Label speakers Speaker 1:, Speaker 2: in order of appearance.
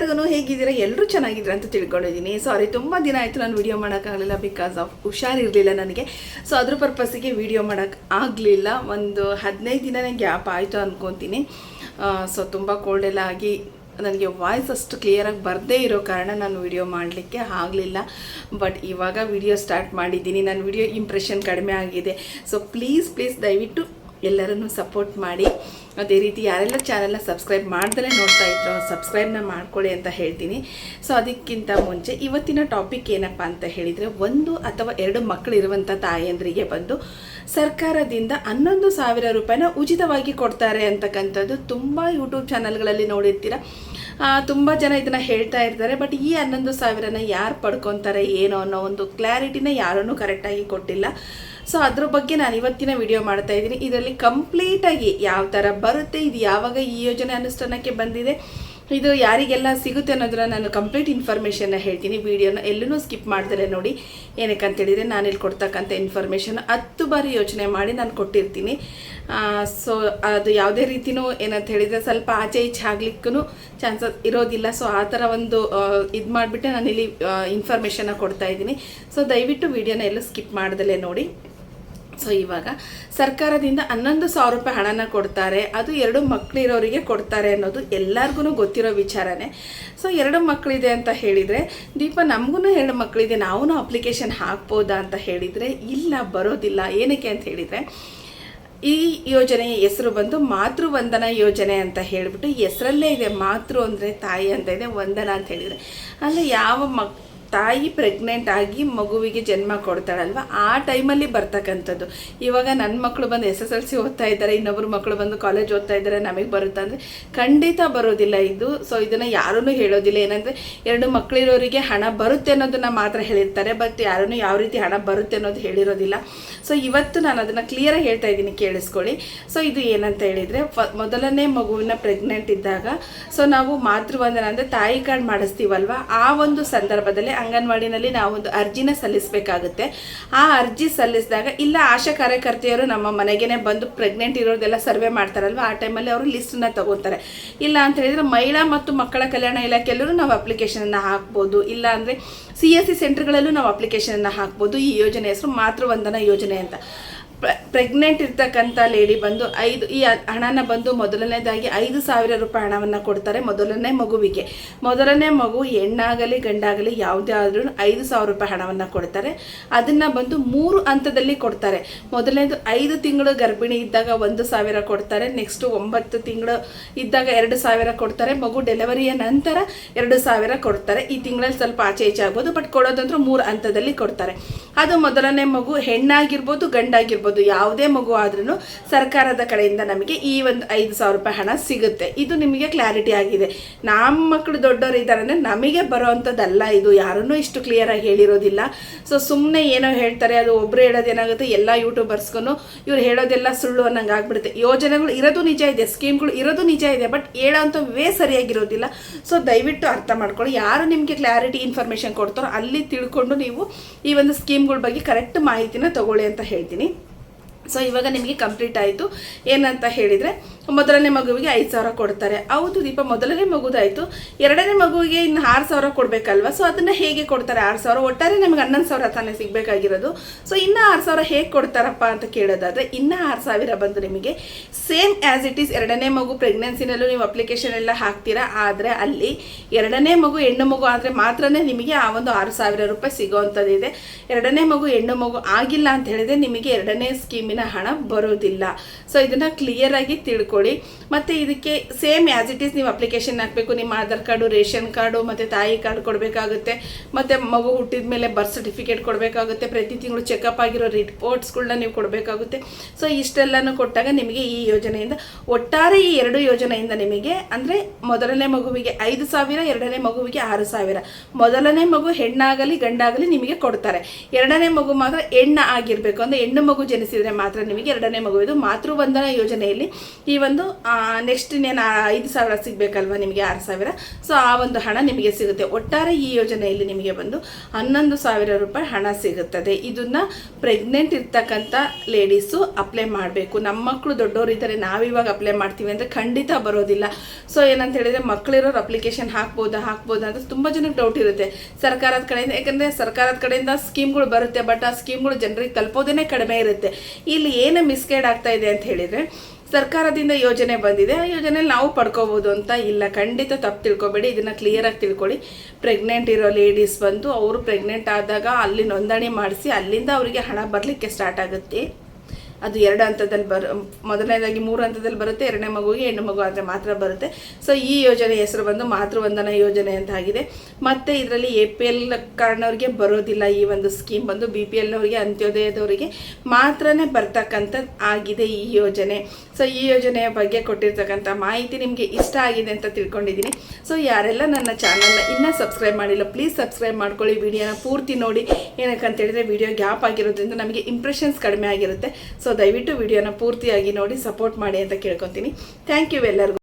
Speaker 1: ಎಲ್ಲರಿಗೂ ಹೇಗಿದ್ದೀರಾ? ಎಲ್ಲರೂ ಚೆನ್ನಾಗಿದ್ದೀರಾ ಅಂತ ತಿಳ್ಕೊಂಡಿದ್ದೀನಿ. ಸಾರಿ ತುಂಬ ದಿನ ಆಯಿತು ನಾನು ವೀಡಿಯೋ ಮಾಡೋಕ್ಕಾಗಲಿಲ್ಲ ಬಿಕಾಸ್ ಆಫ್ ಹುಷಾರಿರಲಿಲ್ಲ ನನಗೆ. ಸೊ ಅದ್ರ ಪರ್ಪಸ್ಸಿಗೆ ವಿಡಿಯೋ ಮಾಡೋಕ್ಕೆ ಆಗಲಿಲ್ಲ. ಒಂದು ಹದಿನೈದು ದಿನನೇ ಗ್ಯಾಪ್ ಆಯಿತು ಅಂದ್ಕೊತೀನಿ ಸೊ ತುಂಬ ಕೋಲ್ಡ್ ಎಲ್ಲ ಆಗಿ ನನಗೆ ವಾಯ್ಸ್ ಅಷ್ಟು ಕ್ಲಿಯರಾಗಿ ಬರದೇ ಇರೋ ಕಾರಣ ನಾನು ವಿಡಿಯೋ ಮಾಡಲಿಕ್ಕೆ ಆಗಲಿಲ್ಲ. ಬಟ್ ಇವಾಗ ವಿಡಿಯೋ ಸ್ಟಾರ್ಟ್ ಮಾಡಿದ್ದೀನಿ. ನನ್ನ ವಿಡಿಯೋ ಇಂಪ್ರೆಷನ್ ಕಡಿಮೆ ಆಗಿದೆ. ಸೊ ಪ್ಲೀಸ್ ಪ್ಲೀಸ್ ದಯವಿಟ್ಟು ಎಲ್ಲರನ್ನು ಸಪೋರ್ಟ್ ಮಾಡಿ. ಅದೇ ರೀತಿ ಯಾರೆಲ್ಲ ಚಾನೆಲ್ನ ಸಬ್ಸ್ಕ್ರೈಬ್ ಮಾಡ್ದಲೇ ನೋಡ್ತಾ ಇದ್ರು ಸಬ್ಸ್ಕ್ರೈಬ್ನ ಮಾಡ್ಕೊಳ್ಳಿ ಅಂತ ಹೇಳ್ತೀನಿ. ಸೊ ಅದಕ್ಕಿಂತ ಮುಂಚೆ ಇವತ್ತಿನ ಟಾಪಿಕ್ ಏನಪ್ಪ ಅಂತ ಹೇಳಿದರೆ, ಒಂದು ಅಥವಾ ಎರಡು ಮಕ್ಕಳಿರುವಂಥ ತಾಯಂದ್ರಿಗೆ ಬಂದು ಸರ್ಕಾರದಿಂದ ಹನ್ನೊಂದು ಸಾವಿರ ರೂಪಾಯಿನ ಉಚಿತವಾಗಿ ಕೊಡ್ತಾರೆ ಅಂತಕ್ಕಂಥದ್ದು ತುಂಬ ಯೂಟ್ಯೂಬ್ ಚಾನಲ್ಗಳಲ್ಲಿ ನೋಡಿರ್ತೀರ. ತುಂಬ ಜನ ಇದನ್ನು ಹೇಳ್ತಾ ಇರ್ತಾರೆ ಬಟ್ ಈ ಹನ್ನೊಂದು ಸಾವಿರನ ಯಾರು ಪಡ್ಕೊತಾರೆ, ಏನೋ ಅನ್ನೋ ಒಂದು ಕ್ಲಾರಿಟಿನ ಯಾರೂ ಕರೆಕ್ಟಾಗಿ ಕೊಟ್ಟಿಲ್ಲ. ಸೊ ಅದ್ರ ಬಗ್ಗೆ ನಾನು ಇವತ್ತಿನ ವಿಡಿಯೋ ಮಾಡ್ತಾ ಇದ್ದೀನಿ. ಇದರಲ್ಲಿ ಕಂಪ್ಲೀಟಾಗಿ ಯಾವ ಥರ ಬರುತ್ತೆ, ಇದು ಯಾವಾಗ ಈ ಯೋಜನೆ ಅನುಷ್ಠಾನಕ್ಕೆ ಬಂದಿದೆ ಇದು ಯಾರಿಗೆಲ್ಲ ಸಿಗುತ್ತೆ ಅನ್ನೋದನ್ನ ನಾನು ಕಂಪ್ಲೀಟ್ ಇನ್ಫಾರ್ಮೇಷನ್ನ ಹೇಳ್ತೀನಿ. ವಿಡಿಯೋನ ಎಲ್ಲೂ ಸ್ಕಿಪ್ ಮಾಡಿದ್ರೆ ನೋಡಿ ಏನಕ್ಕೆ ಅಂತೇಳಿದರೆ ನಾನು ಇಲ್ಲಿ ಕೊಡ್ತಕ್ಕಂಥ ಇನ್ಫಾರ್ಮೇಷನ್ ಹತ್ತು ಬಾರಿ ಯೋಚನೆ ಮಾಡಿ ನಾನು ಕೊಟ್ಟಿರ್ತೀನಿ. ಸೊ ಅದು ಯಾವುದೇ ರೀತಿಯೂ ಏನಂತ ಹೇಳಿದರೆ ಸ್ವಲ್ಪ ಆಚೆ ಈಚೆ ಆಗ್ಲಿಕ್ಕೂ ಚಾನ್ಸಸ್ ಇರೋದಿಲ್ಲ. ಸೊ ಆ ಥರ ಒಂದು ಇದು ಮಾಡಿಬಿಟ್ಟೆ ನಾನು ಇಲ್ಲಿ ಇನ್ಫಾರ್ಮೇಷನ್ನ ಕೊಡ್ತಾ ಇದ್ದೀನಿ. ಸೊ ದಯವಿಟ್ಟು ವಿಡಿಯೋನ ಎಲ್ಲೂ ಸ್ಕಿಪ್ ಮಾಡ್ದಲೇ ನೋಡಿ. ಸೊ ಇವಾಗ ಸರ್ಕಾರದಿಂದ ಹನ್ನೊಂದು ಸಾವಿರ ರೂಪಾಯಿ ಹಣನ ಕೊಡ್ತಾರೆ. ಅದು ಎರಡು ಮಕ್ಕಳಿರೋರಿಗೆ ಕೊಡ್ತಾರೆ ಅನ್ನೋದು ಎಲ್ಲರಿಗೂ ಗೊತ್ತಿರೋ ವಿಚಾರನೇ. ಸೊ ಎರಡು ಮಕ್ಕಳಿದೆ ಅಂತ ಹೇಳಿದರೆ, ದೀಪ ನಮಗೂ ಎರಡು ಮಕ್ಕಳಿದೆ ನಾವೂ ಅಪ್ಲಿಕೇಶನ್ ಹಾಕ್ಬೋದಾ ಅಂತ ಹೇಳಿದರೆ, ಇಲ್ಲ, ಬರೋದಿಲ್ಲ. ಏನಕ್ಕೆ ಅಂತ ಹೇಳಿದರೆ, ಈ ಯೋಜನೆಯ ಹೆಸರು ಬಂದು ಮಾತೃವಂದನಾ ಯೋಜನೆ ಅಂತ ಹೇಳಿಬಿಟ್ಟು ಹೆಸರಲ್ಲೇ ಇದೆ. ಮಾತೃ ಅಂದರೆ ತಾಯಿ ಅಂತ ಇದೆ, ವಂದನ ಅಂತ ಹೇಳಿದರೆ. ಅಂದರೆ ಯಾವ ಮಕ್ ತಾಯಿ ಪ್ರೆಗ್ನೆಂಟ್ ಆಗಿ ಮಗುವಿಗೆ ಜನ್ಮ ಕೊಡ್ತಾಳಲ್ವ? ಆ ಟೈಮಲ್ಲಿ ಬರ್ತಕ್ಕಂಥದ್ದು. ಇವಾಗ ನನ್ನ ಮಕ್ಕಳು ಬಂದು ಎಸ್ ಎಸ್ ಎಲ್ ಸಿ ಓದ್ತಾ ಇದ್ದಾರೆ ಇನ್ನೊಬ್ಬರು ಮಕ್ಕಳು ಬಂದು ಕಾಲೇಜ್ ಓದ್ತಾ ಇದ್ದಾರೆ, ನಮಗೆ ಬರುತ್ತಾ ಅಂದರೆ ಖಂಡಿತ ಬರೋದಿಲ್ಲ ಇದು. ಸೊ ಇದನ್ನು ಯಾರೂ ಹೇಳೋದಿಲ್ಲ. ಏನಂದರೆ, ಎರಡು ಮಕ್ಕಳಿರೋರಿಗೆ ಹಣ ಬರುತ್ತೆ ಅನ್ನೋದನ್ನ ಮಾತ್ರ ಹೇಳಿರ್ತಾರೆ ಬಟ್ ಯಾರೂ ಯಾವ ರೀತಿ ಹಣ ಬರುತ್ತೆ ಅನ್ನೋದು ಹೇಳಿರೋದಿಲ್ಲ. ಸೊ ಇವತ್ತು ನಾನು ಅದನ್ನು ಕ್ಲಿಯರಾಗಿ ಹೇಳ್ತಾ ಇದ್ದೀನಿ, ಕೇಳಿಸ್ಕೊಳ್ಳಿ. ಸೊ ಇದು ಏನಂತ ಹೇಳಿದರೆ, ಫ, ಮೊದಲನೇ ಮಗುವಿನ ಪ್ರೆಗ್ನೆಂಟ್ ಇದ್ದಾಗ ಸೊ ನಾವು ಮಾತೃವಂದನ ಅಂದರೆ ತಾಯಿ ಕಾರ್ಡ್ ಮಾಡಿಸ್ತೀವಲ್ವ? ಆ ಒಂದು ಸಂದರ್ಭದಲ್ಲಿ ಅಂಗನವಾಡಿನಲ್ಲಿ ನಾವು ಒಂದು ಅರ್ಜಿನ ಸಲ್ಲಿಸಬೇಕಾಗುತ್ತೆ. ಆ ಅರ್ಜಿ ಸಲ್ಲಿಸಿದಾಗ ಇಲ್ಲ, ಆಶಾ ಕಾರ್ಯಕರ್ತೆಯರು ನಮ್ಮ ಮನೆಗೇನೆ ಬಂದು ಪ್ರೆಗ್ನೆಂಟ್ ಇರೋದೆಲ್ಲ ಸರ್ವೆ ಮಾಡ್ತಾರಲ್ವ? ಆ ಟೈಮಲ್ಲಿ ಅವರು ಲಿಸ್ಟನ್ನ ತಗೋತಾರೆ. ಇಲ್ಲ ಅಂತ ಹೇಳಿದ್ರೆ ಮಹಿಳಾ ಮತ್ತು ಮಕ್ಕಳ ಕಲ್ಯಾಣ ಇಲಾಖೆಯಲ್ಲೂ ನಾವು ಅಪ್ಲಿಕೇಶನನ್ನು ಹಾಕ್ಬೋದು. ಇಲ್ಲ ಅಂದರೆ ಸಿ ಎಸ್ ಸಿ ಸೆಂಟರ್ಗಳಲ್ಲೂ ನಾವು ಅಪ್ಲಿಕೇಶನನ್ನು ಹಾಕ್ಬೋದು. ಈ ಯೋಜನೆ ಹೆಸರು ಮಾತೃವಂದನಾ ಯೋಜನೆ ಅಂತ. ಪ್ರೆಗ್ನೆಂಟ್ ಇರ್ತಕ್ಕಂಥ ಲೇಡಿ ಬಂದು ಐದು, ಈ ಹಣನ ಬಂದು ಮೊದಲನೇದಾಗಿ ಐದು ಸಾವಿರ ರೂಪಾಯಿ ಹಣವನ್ನು ಕೊಡ್ತಾರೆ ಮೊದಲನೇ ಮಗುವಿಗೆ. ಮೊದಲನೇ ಮಗು ಹೆಣ್ಣಾಗಲಿ, ಗಂಡಾಗಲಿ ಯಾವುದೇ ಆದ್ರೂ ಐದು ಸಾವಿರ ರೂಪಾಯಿ ಹಣವನ್ನು ಕೊಡ್ತಾರೆ. ಅದನ್ನು ಬಂದು ಮೂರು ಹಂತದಲ್ಲಿ ಕೊಡ್ತಾರೆ. ಮೊದಲನೇದು ಐದು ತಿಂಗಳು ಗರ್ಭಿಣಿ ಇದ್ದಾಗ ಒಂದು ಸಾವಿರ ಕೊಡ್ತಾರೆ. ನೆಕ್ಸ್ಟ್ ಒಂಬತ್ತು ತಿಂಗಳು ಇದ್ದಾಗ ಎರಡು ಸಾವಿರ ಕೊಡ್ತಾರೆ. ಮಗು ಡೆಲಿವರಿಯ ನಂತರ ಎರಡು ಸಾವಿರ ಕೊಡ್ತಾರೆ. ಈ ತಿಂಗಳಲ್ಲಿ ಸ್ವಲ್ಪ ಆಚೆ ಈಚೆ ಆಗ್ಬೋದು ಬಟ್ ಕೊಡೋದಂದ್ರೆ ಮೂರು ಹಂತದಲ್ಲಿ ಕೊಡ್ತಾರೆ. ಅದು ಮೊದಲನೇ ಮಗು ಹೆಣ್ಣಾಗಿರ್ಬೋದು, ಗಂಡಾಗಿರ್ಬೋದು. ಯಾವುದೇ ಮಗು ಆದ್ರೂ ಸರ್ಕಾರದ ಕಡೆಯಿಂದ ನಮಗೆ ಈ ಒಂದು ಐದು ಸಾವಿರ ರೂಪಾಯಿ ಹಣ ಸಿಗುತ್ತೆ. ಇದು ನಿಮಗೆ ಕ್ಲಾರಿಟಿ ಆಗಿದೆ. ನಮ್ಮ ಮಕ್ಕಳು ದೊಡ್ಡವರು ಇದ್ದಾರೆ ಅಂದರೆ ನಮಗೆ ಬರೋವಂಥದ್ದಲ್ಲ ಇದು ಯಾರನ್ನೂ ಇಷ್ಟು ಕ್ಲಿಯರಾಗಿ ಹೇಳಿರೋದಿಲ್ಲ. ಸೊ ಸುಮ್ಮನೆ ಏನೋ ಹೇಳ್ತಾರೆ, ಅದು ಒಬ್ಬರು ಹೇಳೋದೇನಾಗುತ್ತೆ ಎಲ್ಲ ಯೂಟ್ಯೂಬರ್ಸ್ಗೂ ಇವ್ರು ಹೇಳೋದೆಲ್ಲ ಸುಳ್ಳು ಅನ್ನಂಗೆ ಆಗ್ಬಿಡುತ್ತೆ. ಯೋಜನೆಗಳು ಇರೋದು ನಿಜ ಇದೆ, ಸ್ಕೀಮ್ಗಳು ಇರೋದು ನಿಜ ಇದೆ ಬಟ್ ಹೇಳೋಂಥ ವೇ ಸರಿಯಾಗಿರೋದಿಲ್ಲ. ಸೊ ದಯವಿಟ್ಟು ಅರ್ಥ ಮಾಡ್ಕೊಳ್ಳಿ. ಯಾರು ನಿಮಗೆ ಕ್ಲಾರಿಟಿ ಇನ್ಫಾರ್ಮೇಷನ್ ಕೊಡ್ತಾರೋ ಅಲ್ಲಿ ತಿಳ್ಕೊಂಡು ನೀವು ಈ ಒಂದು ಸ್ಕೀಮ್ಗಳ ಬಗ್ಗೆ ಕರೆಕ್ಟ್ ಮಾಹಿತಿನ ತಗೊಳ್ಳಿ ಅಂತ ಹೇಳ್ತೀನಿ. ಸೊ ಇವಾಗ ನಿಮಗೆ ಕಂಪ್ಲೀಟ್ ಆಯಿತು. ಏನಂತ ಹೇಳಿದರೆ ಮೊದಲನೇ ಮಗುವಿಗೆ ಐದು ಸಾವಿರ ಕೊಡ್ತಾರೆ. ಹೌದು ದೀಪ, ಮೊದಲನೇ ಮಗುದಾಯಿತು. ಎರಡನೇ ಮಗುವಿಗೆ ಇನ್ನು ಆರು ಸಾವಿರ ಕೊಡಬೇಕಲ್ವ? ಸೊ ಅದನ್ನು ಹೇಗೆ ಕೊಡ್ತಾರೆ ಆರು ಸಾವಿರ? ಒಟ್ಟಾರೆ ನಮಗೆ ಹನ್ನೊಂದು ಸಾವಿರ ತಾನೇ ಸಿಗಬೇಕಾಗಿರೋದು. ಸೊ ಇನ್ನೂ ಆರು ಸಾವಿರ ಹೇಗೆ ಕೊಡ್ತಾರಪ್ಪ ಅಂತ ಕೇಳೋದಾದರೆ, ಇನ್ನೂ ಆರು ಸಾವಿರ ಬಂದು ನಿಮಗೆ ಸೇಮ್ ಆ್ಯಸ್ ಇಟ್ ಈಸ್ ಎರಡನೇ ಮಗು ಪ್ರೆಗ್ನೆನ್ಸಿನಲ್ಲೂ ನೀವು ಅಪ್ಲಿಕೇಶನ್ ಎಲ್ಲ ಹಾಕ್ತೀರಾ? ಆದರೆ ಅಲ್ಲಿ ಎರಡನೇ ಮಗು ಹೆಣ್ಣು ಮಗು ಆದರೆ ಮಾತ್ರನೇ ನಿಮಗೆ ಆ ಒಂದು ಆರು ಸಾವಿರ ರೂಪಾಯಿ ಸಿಗೋವಂಥದ್ದಿದೆ ಎರಡನೇ ಮಗು ಹೆಣ್ಣು ಮಗು ಆಗಿಲ್ಲ ಅಂತ ಹೇಳಿದ್ರೆ ನಿಮಗೆ ಎರಡನೇ ಸ್ಕೀಮಿನ ಹಣ ಬರೋದಿಲ್ಲ. ಸೊ ಇದನ್ನು ಕ್ಲಿಯರಾಗಿ ತಿಳ್ಕೊಳ್ಳಿ. ಮತ್ತು ಇದಕ್ಕೆ ಸೇಮ್ ಆ್ಯಸ್ ಇಟ್ ಈಸ್ ನೀವು ಅಪ್ಲಿಕೇಶನ್ ಹಾಕಬೇಕು. ನಿಮ್ಮ ಆಧಾರ್ ಕಾರ್ಡು, ರೇಷನ್ ಕಾರ್ಡು, ಮತ್ತು ತಾಯಿ ಕಾರ್ಡ್ ಕೊಡಬೇಕಾಗುತ್ತೆ. ಮತ್ತು ಮಗು ಹುಟ್ಟಿದ ಮೇಲೆ ಬರ್ತ್ ಸರ್ಟಿಫಿಕೇಟ್ ಕೊಡಬೇಕಾಗುತ್ತೆ. ಪ್ರತಿ ತಿಂಗಳು ಚೆಕಪ್ ಆಗಿರೋ ರಿಪೋರ್ಟ್ಸ್ಗಳನ್ನ ನೀವು ಕೊಡಬೇಕಾಗುತ್ತೆ. ಸೊ ಇಷ್ಟೆಲ್ಲನೂ ಕೊಟ್ಟಾಗ ನಿಮಗೆ ಈ ಯೋಜನೆಯಿಂದ ಒಟ್ಟಾರೆ ಈ ಎರಡು ಯೋಜನೆಯಿಂದ ನಿಮಗೆ ಅಂದರೆ ಮೊದಲನೇ ಮಗುವಿಗೆ ಐದು ಸಾವಿರ, ಎರಡನೇ ಮಗುವಿಗೆ ಆರು ಸಾವಿರ. ಮೊದಲನೇ ಮಗು ಹೆಣ್ಣಾಗಲಿ, ಗಂಡಾಗಲಿ ನಿಮಗೆ ಕೊಡ್ತಾರೆ. ಎರಡನೇ ಮಗು ಮಾತ್ರ ಹೆಣ್ಣ ಆಗಿರಬೇಕು. ಅಂದರೆ ಹೆಣ್ಣು ಮಗು ಜನಿಸಿದರೆ ಮಾತ್ರ ನಿಮಗೆ ಎರಡನೇ ಮಗು ಇದು ಮಾತೃವಂದನಾ ಯೋಜನೆಯಲ್ಲಿ ಈ ಬಂದು ನೆಕ್ಸ್ಟ್ ಇನ್ನೇನು ಐದು ಸಾವಿರ ಸಿಗಬೇಕಲ್ವ ನಿಮಗೆ, ಆರು ಸಾವಿರ? ಸೊ ಆ ಒಂದು ಹಣ ನಿಮಗೆ ಸಿಗುತ್ತೆ. ಒಟ್ಟಾರೆ ಈ ಯೋಜನೆಯಲ್ಲಿ ನಿಮಗೆ ಬಂದು ಹನ್ನೊಂದು ಸಾವಿರ ರೂಪಾಯಿ ಹಣ ಸಿಗುತ್ತದೆ. ಇದನ್ನ ಪ್ರೆಗ್ನೆಂಟ್ ಇರ್ತಕ್ಕಂಥ ಲೇಡೀಸು ಅಪ್ಲೈ ಮಾಡಬೇಕು. ನಮ್ಮ ಮಕ್ಕಳು ದೊಡ್ಡವರು ಇದ್ದಾರೆ ನಾವಿವಾಗ ಅಪ್ಲೈ ಮಾಡ್ತೀವಿ ಅಂದರೆ ಖಂಡಿತ ಬರೋದಿಲ್ಲ. ಸೊ ಏನಂತ ಹೇಳಿದ್ರೆ ಮಕ್ಕಳಿರೋರು ಅಪ್ಲಿಕೇಶನ್ ಹಾಕ್ಬೋದಾ ಹಾಕ್ಬೋದಾ ಅಂತ ತುಂಬ ಜನಕ್ಕೆ ಡೌಟ್ ಇರುತ್ತೆ. ಸರ್ಕಾರದ ಕಡೆಯಿಂದ, ಯಾಕಂದರೆ ಸರ್ಕಾರದ ಕಡೆಯಿಂದ ಸ್ಕೀಮ್ಗಳು ಬರುತ್ತೆ ಬಟ್ ಆ ಸ್ಕೀಮ್ಗಳು ಜನರಿಗೆ ತಲುಪೋದೇ ಕಡಿಮೆ ಇರುತ್ತೆ. ಇಲ್ಲಿ ಏನು ಮಿಸ್ಗೈಡ್ ಆಗ್ತಾ ಇದೆ ಅಂತ ಹೇಳಿದರೆ ಸರ್ಕಾರದಿಂದ ಯೋಜನೆ ಬಂದಿದೆ. ಆ ಯೋಜನೆ ನಾವು ಪಡ್ಕೋಬೋದು ಅಂತ ಇಲ್ಲ. ಖಂಡಿತ ತಪ್ಪು ತಿಳ್ಕೊಬೇಡಿ. ಇದನ್ನು ಕ್ಲಿಯರಾಗಿ ತಿಳ್ಕೊಳ್ಳಿ. ಪ್ರೆಗ್ನೆಂಟ್ ಇರೋ ಲೇಡೀಸ್ ಬಂದು ಅವರು ಪ್ರೆಗ್ನೆಂಟ್ ಆದಾಗ ಅಲ್ಲಿ ನೋಂದಣಿ ಮಾಡಿಸಿ ಅಲ್ಲಿಂದ ಅವರಿಗೆ ಹಣ ಬರಲಿಕ್ಕೆ ಸ್ಟಾರ್ಟ್ ಆಗುತ್ತೆ. ಅದು ಎರಡು ಹಂತದಲ್ಲಿ ಬರ, ಮೊದಲನೇದಾಗಿ ಮೂರು ಹಂತದಲ್ಲಿ ಬರುತ್ತೆ, ಎರಡನೇ ಮಗುವಿಗೆ ಹೆಣ್ಣು ಮಗು ಆದರೆ ಮಾತ್ರ ಬರುತ್ತೆ. ಸೊ ಈ ಯೋಜನೆ ಹೆಸರು ಬಂದು ಮಾತೃವಂದನಾ ಯೋಜನೆ ಅಂತ ಆಗಿದೆ ಮತ್ತು ಇದರಲ್ಲಿ ಎ ಪಿ ಎಲ್ ಕಾರ್ಡ್ನವ್ರಿಗೆ ಬರೋದಿಲ್ಲ ಈ ಒಂದು ಸ್ಕೀಮ್ ಬಂದು. ಬಿ ಪಿ ಎಲ್ನವರಿಗೆ ಅಂತ್ಯೋದಯದವರಿಗೆ ಮಾತ್ರನೇ ಬರ್ತಕ್ಕಂಥ ಆಗಿದೆ ಈ ಯೋಜನೆ. ಸೊ ಈ ಯೋಜನೆಯ ಬಗ್ಗೆ ಕೊಟ್ಟಿರ್ತಕ್ಕಂಥ ಮಾಹಿತಿ ನಿಮಗೆ ಇಷ್ಟ ಆಗಿದೆ ಅಂತ ತಿಳ್ಕೊಂಡಿದ್ದೀನಿ. ಸೊ ಯಾರೆಲ್ಲ ನನ್ನ ಚಾನಲ್ನ ಇನ್ನೂ ಸಬ್ಸ್ಕ್ರೈಬ್ ಮಾಡಿಲ್ಲ ಪ್ಲೀಸ್ ಸಬ್ಸ್ಕ್ರೈಬ್ ಮಾಡ್ಕೊಳ್ಳಿ. ವಿಡಿಯೋನ ಪೂರ್ತಿ ನೋಡಿ. ಏನಕ್ಕೆ ಅಂತ ಹೇಳಿದ್ರೆ ವಿಡಿಯೋ ಗ್ಯಾಪ್ ಆಗಿರೋದ್ರಿಂದ ನಮಗೆ ಇಂಪ್ರೆಷನ್ಸ್ ಕಡಿಮೆ ಆಗಿರುತ್ತೆ. ಸೊ ದಯವಿಟ್ಟು ವಿಡಿಯೋನ ಪೂರ್ತಿಯಾಗಿ ನೋಡಿ ಸಪೋರ್ಟ್ ಮಾಡಿ ಅಂತ ಕೇಳ್ಕೊತೀನಿ. ಥ್ಯಾಂಕ್ ಯು ಎಲ್ಲರಿಗೂ.